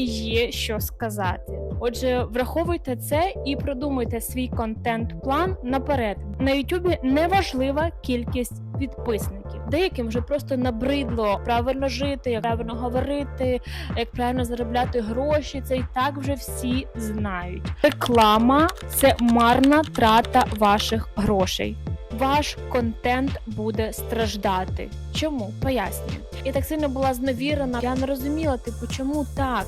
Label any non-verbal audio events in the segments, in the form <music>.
мені є що сказати. Отже, враховуйте це і продумуйте свій контент-план наперед. На Ютубі не важлива кількість підписників. Деяким вже просто набридло правильно жити, як правильно говорити, як правильно заробляти гроші. Це і так вже всі знають. Реклама це марна трата ваших грошей. Ваш контент буде страждати. Чому? Пояснюю. Я так сильно була зневірена. Я не розуміла, типу, чому так.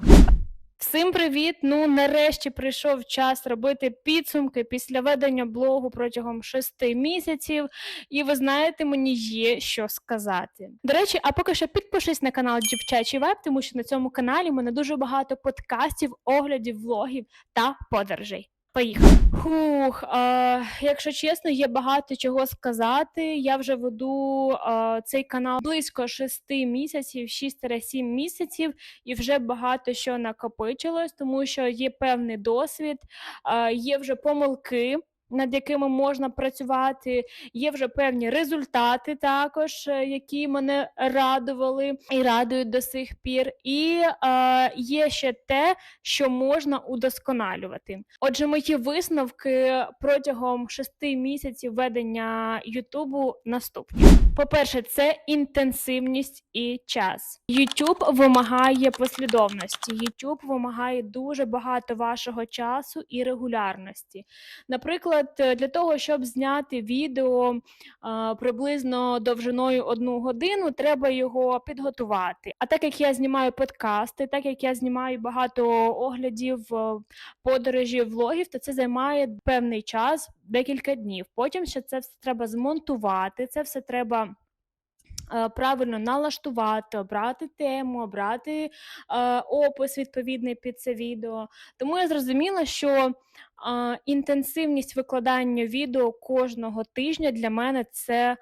Всім привіт! Ну нарешті прийшов час робити підсумки після ведення блогу протягом шести місяців. І ви знаєте, мені є що сказати. До речі, а поки що підпишись на канал Дівчачий Веб, тому що на цьому каналі в мене дуже багато подкастів, оглядів, влогів та подорожей. Поїхали. Хух, е, якщо чесно, є багато чого сказати. Я вже веду е, цей канал близько 6 місяців, 6-7 місяців, і вже багато що накопичилось, тому що є певний досвід, е, є вже помилки. Над якими можна працювати, є вже певні результати, також е, які мене радували і радують до сих пір. І е, є ще те, що можна удосконалювати. Отже, мої висновки протягом шести місяців ведення Ютубу наступні. По-перше, це інтенсивність і час. YouTube вимагає послідовності. YouTube вимагає дуже багато вашого часу і регулярності. Наприклад, е, для того, щоб зняти відео а, приблизно довжиною одну годину, треба його підготувати. А так як я знімаю подкасти, так як я знімаю багато оглядів, е, подорожів, влогів, то це займає певний час, декілька днів. Потім ще це все треба змонтувати, це все треба. е, Правильно налаштувати, обрати тему, обрати е, опис відповідний під це відео. Тому я зрозуміла, що е, інтенсивність викладання відео кожного тижня для мене це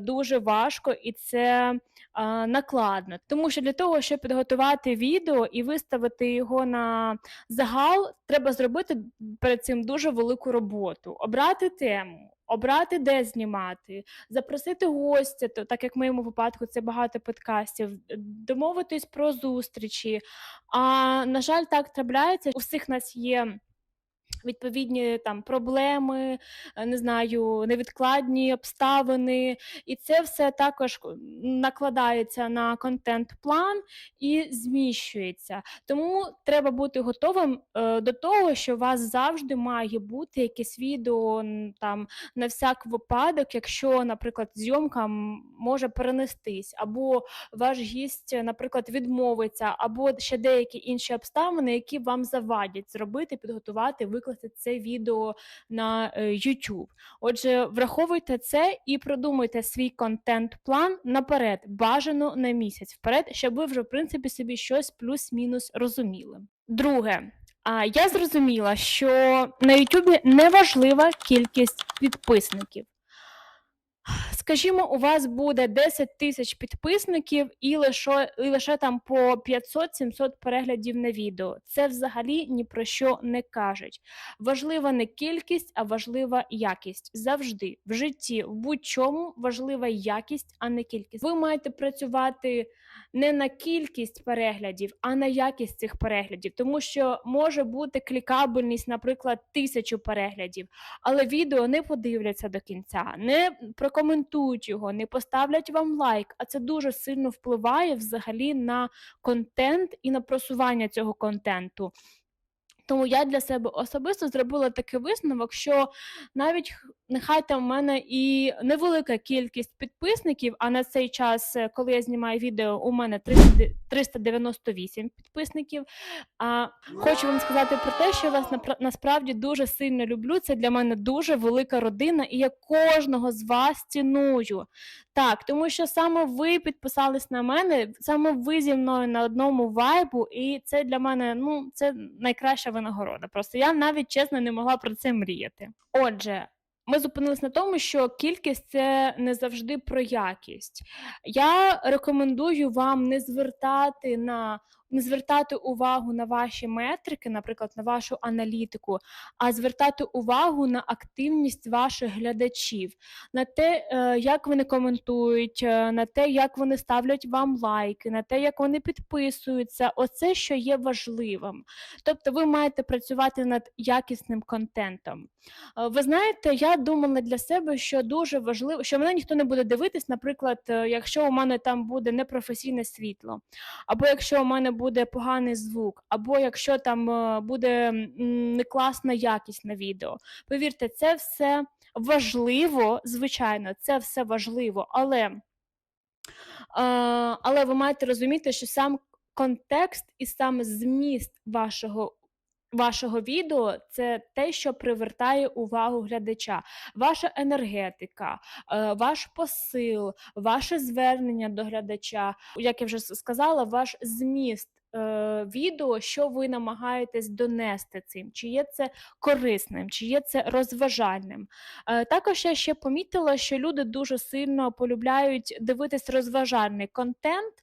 дуже важко і це е, накладно. Тому що для того, щоб підготувати відео і виставити його на загал, треба зробити перед цим дуже велику роботу, обрати тему. Обрати, де знімати, запросити гостя, то так як в моєму випадку це багато подкастів, домовитись про зустрічі. А на жаль, так трапляється. У всіх нас є відповідні там проблеми, е, не знаю, невідкладні обставини, і це все також накладається на контент-план і зміщується. Тому треба бути готовим е, до того, що у вас завжди має бути якесь відео там на всяк випадок, якщо, наприклад, зйомка може перенестись, або ваш гість, наприклад, відмовиться, або ще деякі інші обставини, які вам завадять зробити, підготувати, викласти це відео на е, YouTube. Отже, враховуйте це і продумуйте свій контент-план наперед, бажано на місяць вперед, щоб ви вже в принципі собі щось плюс-мінус розуміли. Друге. А я зрозуміла, що на Ютубі неважлива кількість підписників. Скажімо, у вас буде 10 тисяч підписників і лише, і лише там по 500-700 переглядів на відео. Це взагалі ні про що не кажуть. Важлива не кількість, а важлива якість. Завжди в житті, в будь-чому важлива якість, а не кількість. Ви маєте працювати не на кількість переглядів, а на якість цих переглядів, тому що може бути клікабельність, наприклад, тисячу переглядів, але відео не подивляться до кінця, не прокоментують його, не поставлять вам лайк. А це дуже сильно впливає взагалі на контент і на просування цього контенту. Тому я для себе особисто зробила такий висновок, що навіть нехай там в мене і невелика кількість підписників, а на цей час, е, коли я знімаю відео, у мене 300 398 підписників. А хочу вам сказати про те, що я вас насправді дуже сильно люблю. Це для мене дуже велика родина, і я кожного з вас ціную. Так, тому що саме ви підписались на мене, саме ви зі мною на одному вайбу, і це для мене ну це найкраща винагорода. Просто я навіть чесно не могла про це мріяти. Отже. Ми зупинились на тому, що кількість це не завжди про якість. Я рекомендую вам не звертати на не звертати увагу на ваші метрики, наприклад, на вашу аналітику, а звертати увагу на активність ваших глядачів, на те, е, як вони коментують, е, на те, як вони ставлять вам лайки, на те, як вони підписуються. Оце, що є важливим. Тобто ви маєте працювати над якісним контентом. Е, Ви знаєте, я думала для себе, що дуже важливо, що мене ніхто не буде дивитись, наприклад, якщо у мене там буде непрофесійне світло, або якщо у мене буде поганий звук, або якщо там е, буде некласна якість на відео. Повірте, це все важливо, звичайно, це все важливо, але, е, але ви маєте розуміти, що сам контекст і сам зміст вашого. Вашого відео це те, що привертає увагу глядача, ваша енергетика, е, ваш посил, ваше звернення до глядача, як я вже сказала, ваш зміст е, відео, що ви намагаєтесь донести цим, чи є це корисним, чи є це розважальним. Е, Також я ще помітила, що люди дуже сильно полюбляють дивитись розважальний контент.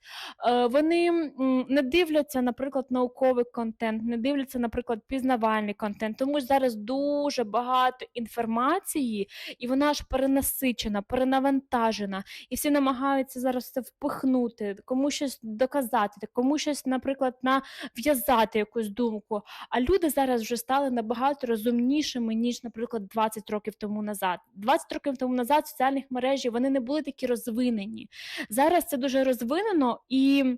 Е, Вони м, не дивляться, наприклад, науковий контент, не дивляться, наприклад, пізнавальний контент, тому що зараз дуже багато інформації, і вона ж перенасичена, перенавантажена, і всі намагаються зараз це впихнути, кому щось доказати, кому щось, наприклад, нав'язати якусь думку. А люди зараз вже стали набагато розумнішими, ніж, наприклад, 20 років тому назад. 20 років тому назад соціальних мережі вони не були такі розвинені. Зараз це дуже розвинено і.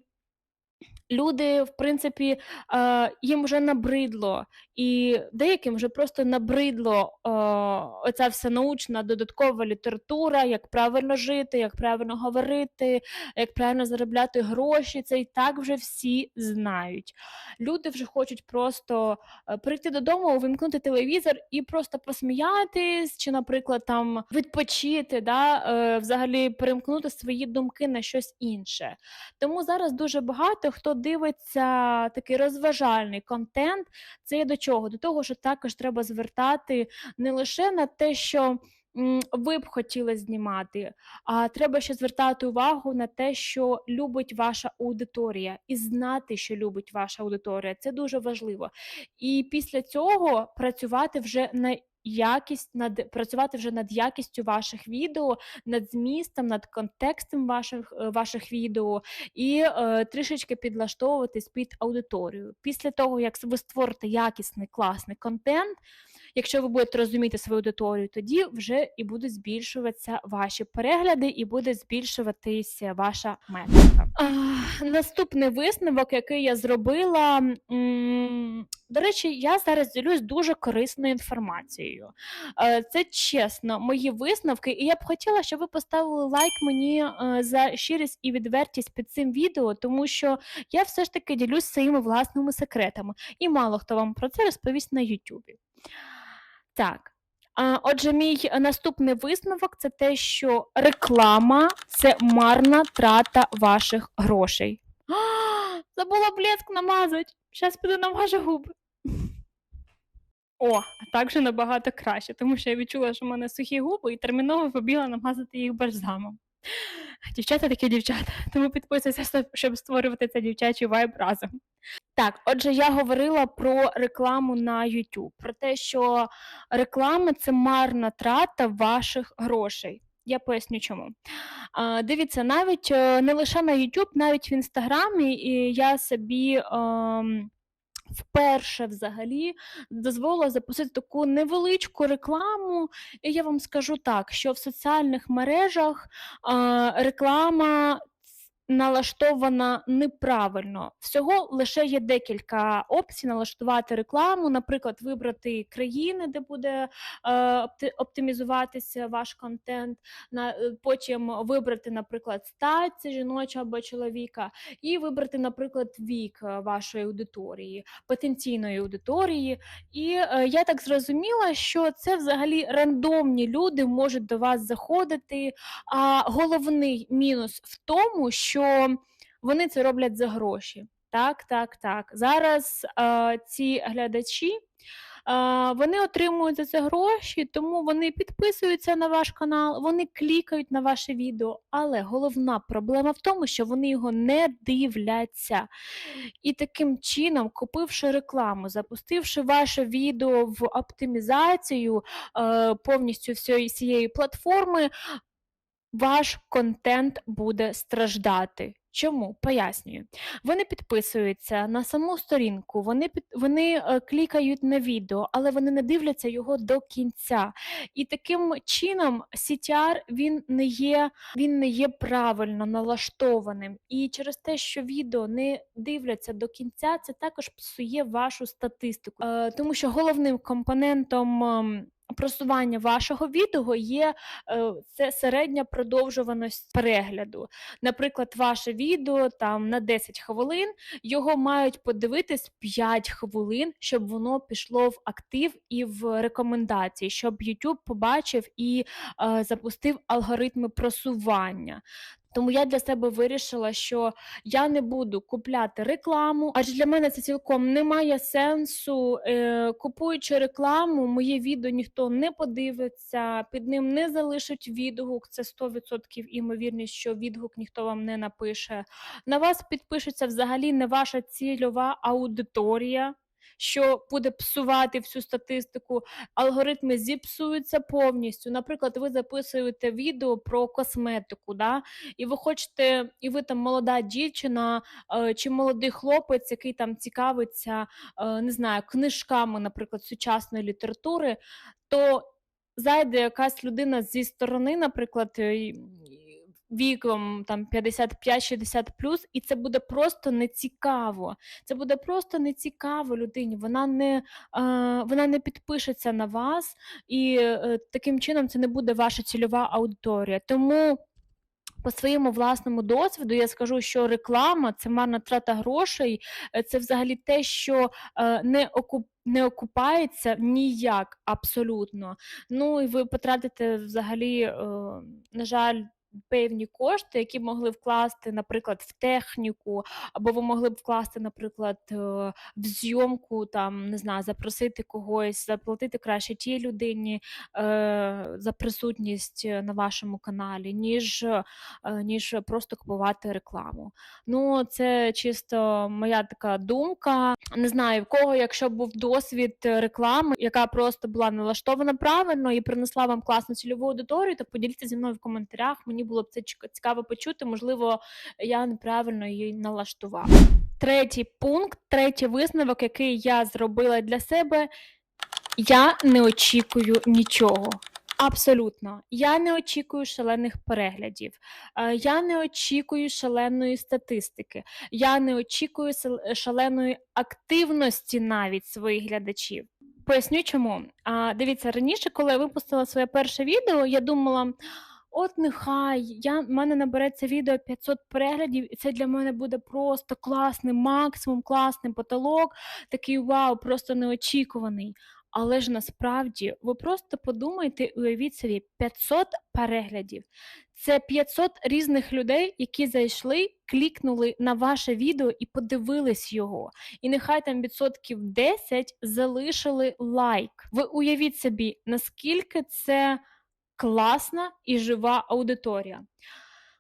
Люди, в принципі, е, їм вже набридло, і деяким вже просто набридло е, оця вся научна додаткова література, як правильно жити, як правильно говорити, як правильно заробляти гроші. Це і так вже всі знають. Люди вже хочуть просто е, прийти додому, увімкнути телевізор і просто посміятись, чи, наприклад, там відпочити, да, е, взагалі перемкнути свої думки на щось інше. Тому зараз дуже багато хто дивиться такий розважальний контент. Це є до чого? До того, що також треба звертати не лише на те, що. Ви б хотіли знімати, а треба ще звертати увагу на те, що любить ваша аудиторія, і знати, що любить ваша аудиторія. Це дуже важливо. І після цього працювати вже на якість над працювати вже над якістю ваших відео, над змістом, над контекстом ваших, е, ваших відео і е, трішечки підлаштовуватись під аудиторію. Після того, як ви створите якісний класний контент, якщо ви будете розуміти свою аудиторію, тоді вже і будуть збільшуватися ваші перегляди, і буде збільшуватися ваша метрика. Наступний висновок, який я зробила. До речі, я зараз ділюсь дуже корисною інформацією. Це чесно, мої висновки, і я б хотіла, щоб ви поставили лайк мені е, за щирість і відвертість під цим відео, тому що я все ж таки ділюсь своїми власними секретами, і мало хто вам про це розповість на Ютубі. Так. Отже, мій наступний висновок це те, що реклама це марна трата ваших грошей. А, <gasps> Забула блеск намазати. Зараз піду намажу губи. О, а так же набагато краще, тому що я відчула, що в мене сухі губи і терміново побігла намазати їх бальзамом. Дівчата такі дівчата, тому підписуйся, щоб створювати цей дівчачий вайб разом. Так, отже, я говорила про рекламу на YouTube, про те, що реклама це марна трата ваших грошей. Я поясню чому. А, дивіться, навіть е, не лише на YouTube, навіть в інстаграмі і я собі. ем, Вперше взагалі дозволила запустити таку невеличку рекламу, і я вам скажу так, що в соціальних мережах а, реклама налаштована неправильно. Всього лише є декілька опцій налаштувати рекламу, наприклад, вибрати країни, де буде е, оптимізуватися ваш контент, на, е, потім вибрати, наприклад, стать, це жіноча або чоловіка, і вибрати, наприклад, вік е, вашої аудиторії, потенційної аудиторії. І е, я так зрозуміла, що це взагалі рандомні люди можуть до вас заходити. А головний мінус в тому, що вони це роблять за гроші. Так, так, так. Зараз е, ці глядачі А, вони отримують за це гроші, тому вони підписуються на ваш канал, вони клікають на ваше відео. Але головна проблема в тому, що вони його не дивляться. І таким чином, купивши рекламу, запустивши ваше відео в оптимізацію е, повністю всієї платформи, ваш контент буде страждати. Чому? Пояснюю. Вони підписуються на саму сторінку, вони під вони е, клікають на відео, але вони не дивляться його до кінця. І таким чином CTR він не є, він не є правильно налаштованим. І через те, що відео не дивляться до кінця, це також псує вашу статистику, Е, тому що головним компонентом. Просування вашого відео є е, це середня продовжуваність перегляду. Наприклад, ваше відео там на 10 хвилин, його мають подивитись 5 хвилин, щоб воно пішло в актив і в рекомендації, щоб YouTube побачив і е, запустив алгоритми просування. Тому я для себе вирішила, що я не буду купляти рекламу, адже для мене це цілком не має сенсу. Е, купуючи рекламу, моє відео ніхто не подивиться, під ним не залишить відгук. Це 100% імовірність, що відгук ніхто вам не напише. На вас підпишеться взагалі не ваша цільова аудиторія. Що буде псувати всю статистику, алгоритми зіпсуються повністю. Наприклад, ви записуєте відео про косметику, да? і ви хочете, і ви там молода дівчина е, чи молодий хлопець, який там цікавиться, е, не знаю, книжками, наприклад, сучасної літератури, то зайде якась людина зі сторони, наприклад, віком там 55-60 плюс, і це буде просто нецікаво. Це буде просто нецікаво людині. Вона не, е, вона не підпишеться на вас, і е, таким чином це не буде ваша цільова аудиторія. Тому по своєму власному досвіду я скажу, що реклама це марна трата грошей, це взагалі те, що е, не окуп. Не окупається ніяк абсолютно. Ну і ви потратите взагалі, е, на жаль, певні кошти, які могли вкласти, наприклад, в техніку, або ви могли б вкласти, наприклад, е, в зйомку, там не знаю, запросити когось, заплатити краще тій людині е, за присутність на вашому каналі, ніж е, ніж просто купувати рекламу. Ну, це чисто моя така думка. Не знаю, в кого, якщо був досвід реклами, яка просто була налаштована правильно і принесла вам класну цільову аудиторію, то поділіться зі мною в коментарях. Мені було б це цікаво почути. Можливо, я неправильно її налаштувала. Третій пункт, третій висновок, який я зробила для себе, я не очікую нічого. Абсолютно, я не очікую шалених переглядів, е, я не очікую шаленої статистики, я не очікую шаленої активності навіть своїх глядачів. Поясню чому. Дивіться, раніше, коли я випустила своє перше відео, я думала. От нехай я в мене набереться відео 500 переглядів, і це для мене буде просто класний максимум, класний потолок, такий вау, просто неочікуваний. Але ж насправді ви просто подумайте, уявіть собі, 500 переглядів. Це 500 різних людей, які зайшли, клікнули на ваше відео і подивились його. І нехай там відсотків 10 залишили лайк. Ви уявіть собі, наскільки це класна і жива аудиторія.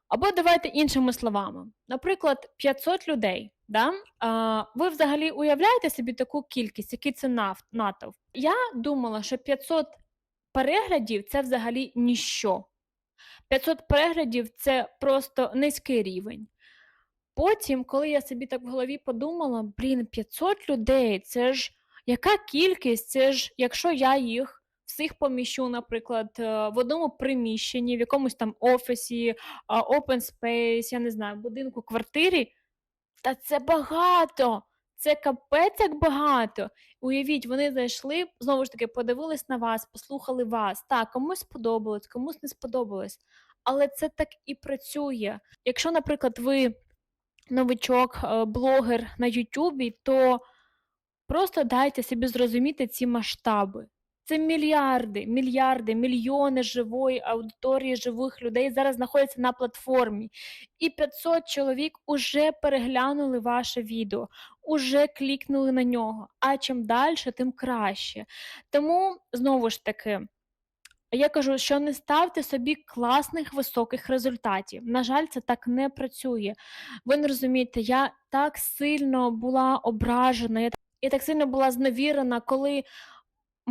Або давайте іншими словами. Наприклад, 500 людей. Да? А, ви взагалі уявляєте собі таку кількість, який це натовп? Я думала, що 500 переглядів це взагалі ніщо. 500 переглядів це просто низький рівень. Потім, коли я собі так в голові подумала, блін, 500 людей, це ж яка кількість? Це ж якщо я їх всіх поміщу, наприклад, е, в одному приміщенні, в якомусь там офісі, open space, я не знаю, будинку, квартирі, та це багато. Це капець як багато. Уявіть, вони зайшли, знову ж таки, подивились на вас, послухали вас. Так, комусь сподобалось, комусь не сподобалось. Але це так і працює. Якщо, наприклад, ви новичок, е, блогер на Ютубі, то просто дайте собі зрозуміти ці масштаби. Це мільярди, мільярди, мільйони живої аудиторії живих людей зараз знаходяться на платформі. І 500 чоловік уже переглянули ваше відео, уже клікнули на нього. А чим далі, тим краще. Тому знову ж таки. Я кажу, що не ставте собі класних високих результатів. На жаль, це так не працює. Ви не розумієте, я так сильно була ображена, я, так сильно була зневірена, коли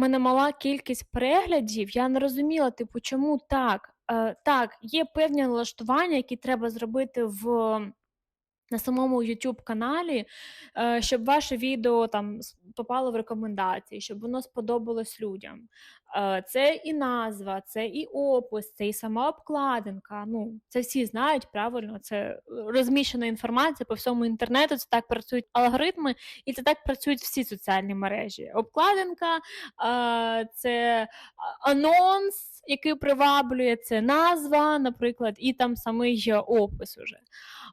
мене мала кількість переглядів. Я не розуміла, типу, чому так? Е, так, є певні налаштування, які треба зробити в. На самому youtube каналі, е, щоб ваше відео там попало в рекомендації, щоб воно сподобалось людям. Е, Це і назва, це і опис, це і сама обкладинка. Ну, це всі знають правильно. Це розміщена інформація по всьому інтернету. Це так працюють алгоритми, і це так працюють всі соціальні мережі. Обкладинка, е, це анонс, який приваблює, це назва, наприклад, і там самий опис уже.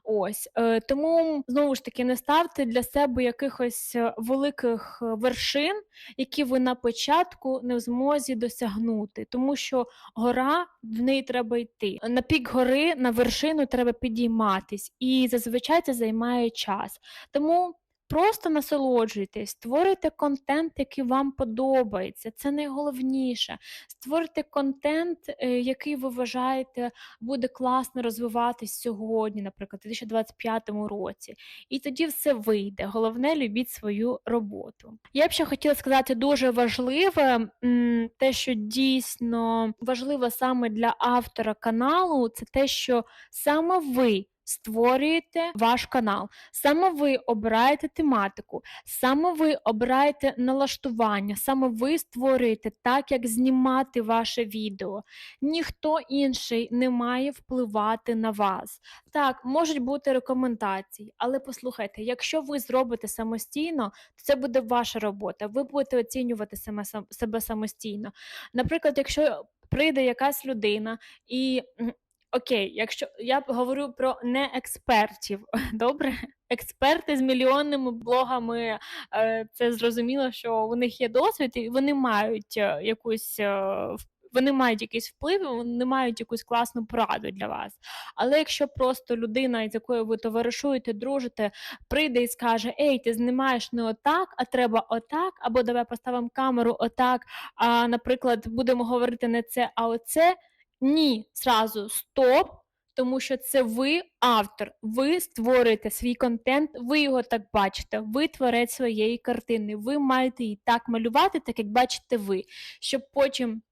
Ось е, тому знову ж таки не ставте для себе якихось е, великих е, вершин, які ви на початку не в змозі досягнути, тому що гора в неї треба йти. На пік гори, на вершину треба підійматись, і зазвичай це займає час. Тому. Просто насолоджуйтесь, створюйте контент, який вам подобається. Це найголовніше. Створюйте контент, е, який ви вважаєте буде класно розвиватись сьогодні, наприклад, у 2025 році. І тоді все вийде. Головне, любіть свою роботу. Я б ще хотіла сказати дуже важливе, те, що дійсно важливо саме для автора каналу, це те, що саме ви. Створюєте ваш канал, саме ви обираєте тематику, саме ви обираєте налаштування, саме ви створюєте так, як знімати ваше відео ніхто інший не має впливати на вас. Так, можуть бути рекомендації, але послухайте, якщо ви зробите самостійно, то це буде ваша робота. Ви будете оцінювати себе самостійно. Наприклад, якщо прийде якась людина і. Окей, якщо я говорю про не експертів, <laughs> добре? Експерти з мільйонними блогами, е, це зрозуміло, що у них є досвід, і вони мають е, якусь е, вони мають якийсь вплив, вони мають якусь класну пораду для вас. Але якщо просто людина, з якою ви товаришуєте, дружите, прийде і скаже: Ей, ти знімаєш не отак, а треба отак, або давай поставимо камеру отак. А, наприклад, будемо говорити не це, а оце. Ні, зразу стоп. Тому що це ви автор, ви створюєте свій контент, ви його так бачите, ви творець своєї картини, ви маєте її так малювати, так як бачите ви, щоб потім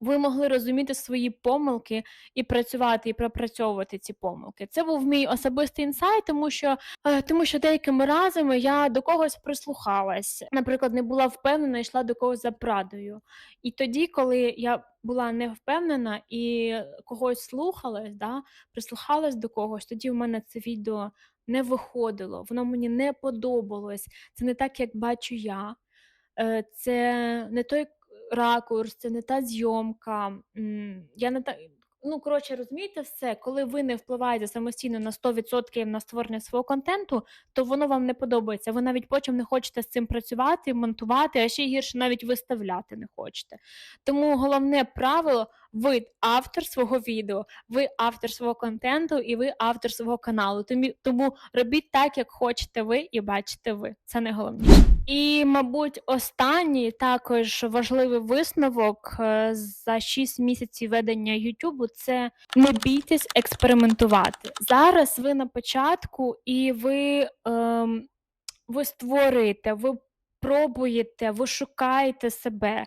ви могли розуміти свої помилки і працювати, і пропрацьовувати ці помилки. Це був мій особистий інсайт, тому що, е, тому що деякими разами я до когось прислухалась. Наприклад, не була впевнена, йшла до когось за прадою. І тоді, коли я була не впевнена і когось слухалась, да, прислухалась до когось, тоді в мене це відео не виходило, воно мені не подобалось. Це не так, як бачу я. Е, це не той ракурс, це не та зйомка. Я не та... Ну, коротше, розумієте все, коли ви не впливаєте самостійно на 100% на створення свого контенту, то воно вам не подобається. Ви навіть потім не хочете з цим працювати, монтувати, а ще гірше навіть виставляти не хочете. Тому головне правило: ви автор свого відео, ви автор свого контенту і ви автор свого каналу. Тому, робіть так, як хочете ви і бачите ви. Це найголовніше. І, мабуть, останній також важливий висновок е, за 6 місяців ведення Ютубу це не бійтесь експериментувати. Зараз ви на початку і ви, ем, ви створюєте, ви пробуєте, ви шукаєте себе.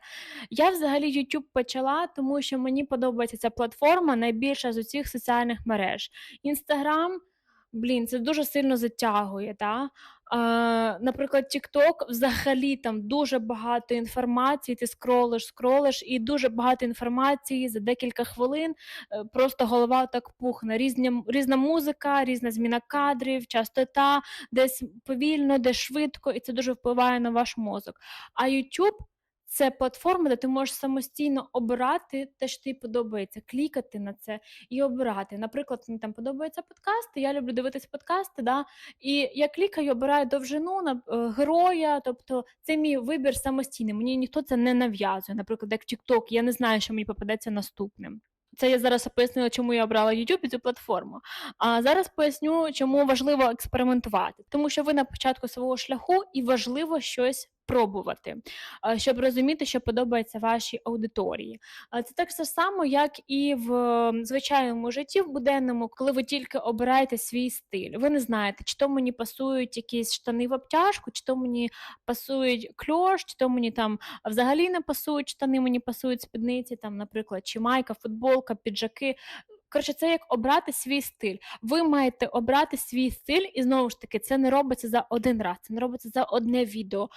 Я взагалі YouTube почала, тому що мені подобається ця платформа найбільша з усіх соціальних мереж. Інстаграм, блін, це дуже сильно затягує. Да? Наприклад, TikTok взагалі там дуже багато інформації, ти скролиш, скролиш, і дуже багато інформації за декілька хвилин. е, Просто голова так пухне. Різня, різна музика, різна зміна кадрів, частота, десь повільно, десь швидко, і це дуже впливає на ваш мозок. А YouTube це платформа, де ти можеш самостійно обирати те, що тобі подобається, клікати на це і обирати. Наприклад, мені там подобаються подкасти, я люблю дивитись подкасти, да, і я клікаю, обираю довжину на е, героя, тобто це мій вибір самостійний. Мені ніхто це не нав'язує. Наприклад, як TikTok, я не знаю, що мені попадеться наступним. Це я зараз пояснила, чому я обрала YouTube і цю платформу. А зараз поясню, чому важливо експериментувати, тому що ви на початку свого шляху і важливо щось пробувати, щоб розуміти, що подобається вашій аудиторії. Це так само, як і в звичайному житті, в буденному, коли ви тільки обираєте свій стиль. Ви не знаєте, чи то мені пасують якісь штани в обтяжку, чи то мені пасують кльош, чи то мені там взагалі не пасують штани, мені пасують спідниці, там, наприклад, чи майка, футболка, піджаки. Коротше, це як обрати свій стиль. Ви маєте обрати свій стиль, і знову ж таки, це не робиться за один раз, це не робиться за одне відео.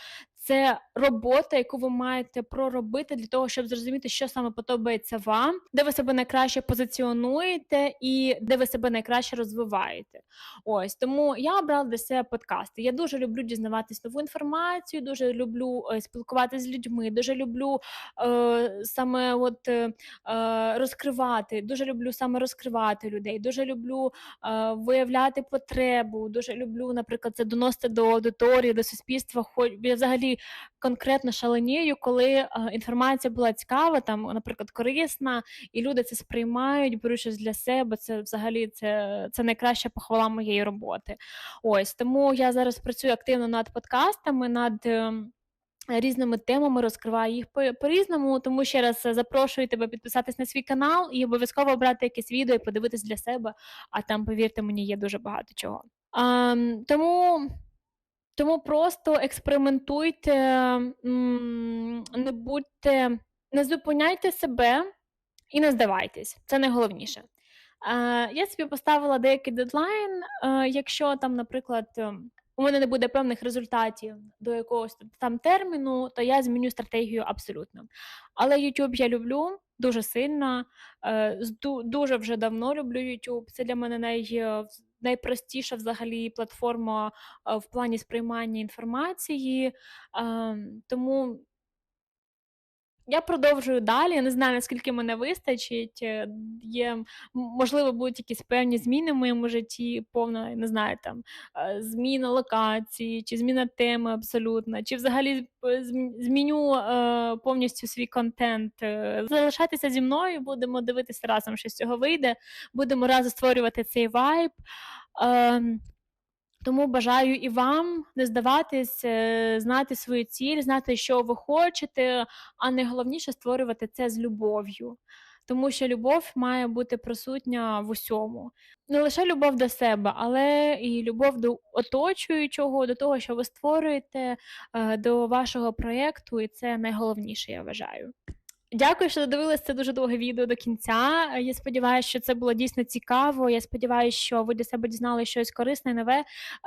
Це робота, яку ви маєте проробити для того, щоб зрозуміти, що саме подобається вам, де ви себе найкраще позиціонуєте і де ви себе найкраще розвиваєте. Ось тому я обрала для себе подкасти. Я дуже люблю дізнаватись нову інформацію, дуже люблю е, спілкуватися з людьми, дуже люблю е, саме от е, е, розкривати, дуже люблю саме розкривати людей, дуже люблю е, виявляти потребу, дуже люблю, наприклад, це доносити до аудиторії, до суспільства. Хоч я взагалі конкретно шаленію, коли е, інформація була цікава, там, наприклад, корисна, і люди це сприймають, беруть щось для себе. Це взагалі це це найкраща похвала моєї роботи. Ось тому я зараз працюю активно над подкастами, над. Ем, різними темами розкриваю їх по-різному, тому ще раз запрошую тебе підписатись на свій канал і обов'язково обрати якесь відео і подивитись для себе. А там, повірте мені, є дуже багато чого. А, Тому тому просто експериментуйте, не будьте, не зупиняйте себе і не здавайтесь. Це найголовніше. Я собі поставила деякий дедлайн. Якщо там, наприклад, у мене не буде певних результатів до якогось там терміну, то я зміню стратегію абсолютно. Але YouTube я люблю дуже сильно, е, дуже вже давно люблю YouTube. Це для мене най найпростіша взагалі платформа в плані сприймання інформації. Тому я продовжую далі. Не знаю, наскільки мене вистачить. Е, є, можливо, будуть якісь певні зміни в моєму житті, повна, не знаю, там е, зміна локації, чи зміна теми абсолютно, чи взагалі е, зміню е, повністю свій контент. Залишайтеся зі мною, будемо дивитися разом, що з цього вийде. Будемо разом створювати цей вайб. Е, тому бажаю і вам не здаватись, е, знати свою ціль, знати, що ви хочете, а найголовніше створювати це з любов'ю. Тому що любов має бути присутня в усьому. Не лише любов до себе, але і любов до оточуючого, до того, що ви створюєте, е, до вашого проєкту, і це найголовніше, я вважаю. Дякую, що додивилися це дуже довге відео до кінця. Я сподіваюся, що це було дійсно цікаво. Я сподіваюся, що ви для себе дізнали щось корисне, нове.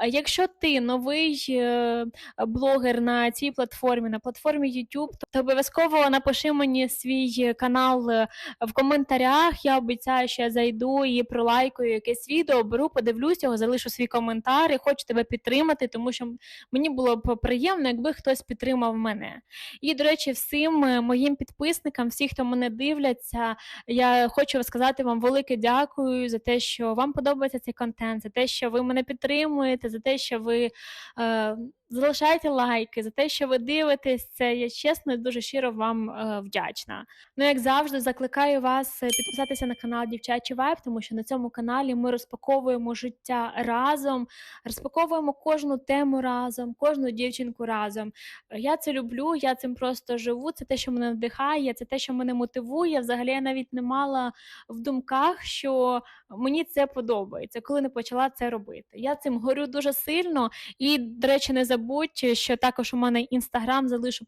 Якщо ти новий е, блогер на цій платформі, на платформі YouTube, то обов'язково напиши мені свій канал е, в коментарях. Я обіцяю, що я зайду і пролайкую якесь відео, беру, подивлюсь його, залишу свій коментар і хочу тебе підтримати, тому що мені було б приємно, якби хтось підтримав мене. І, до речі, всім е, моїм підписникам підписникам, всі, хто мене дивляться. Я хочу сказати вам велике дякую за те, що вам подобається цей контент, за те, що ви мене підтримуєте, за те, що ви. Е, Залишайте лайки за те, що ви дивитесь це. Я чесно і дуже щиро вам е, вдячна. Ну, як завжди, закликаю вас е, підписатися на канал Дівчачі Вайб, тому що на цьому каналі ми розпаковуємо життя разом, розпаковуємо кожну тему разом, кожну дівчинку разом. Я це люблю, я цим просто живу. Це те, що мене надихає, це те, що мене мотивує. Взагалі я навіть не мала в думках, що мені це подобається, коли не почала це робити. Я цим горю дуже сильно і, до речі, не забуду забудь, що також у мене інстаграм, залишу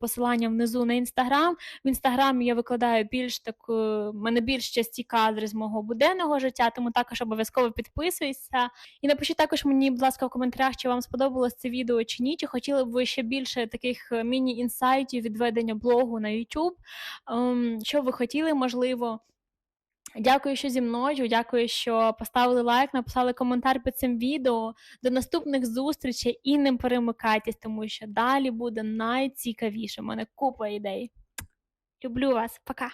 посилання внизу на інстаграм. В інстаграмі я викладаю більш таку, в мене більш часті кадри з мого буденного життя, тому також обов'язково підписуйся. І напишіть також мені, будь ласка, в коментарях, чи вам сподобалось це відео чи ні. Чи хотіли б ви ще більше таких міні-інсайтів від ведення блогу на YouTube? Ем, що ви хотіли, можливо. Дякую, що зі мною. Дякую, що поставили лайк, написали коментар під цим відео. До наступних зустрічей і не перемикайтесь, тому що далі буде найцікавіше. У мене купа ідей. Люблю вас, пока.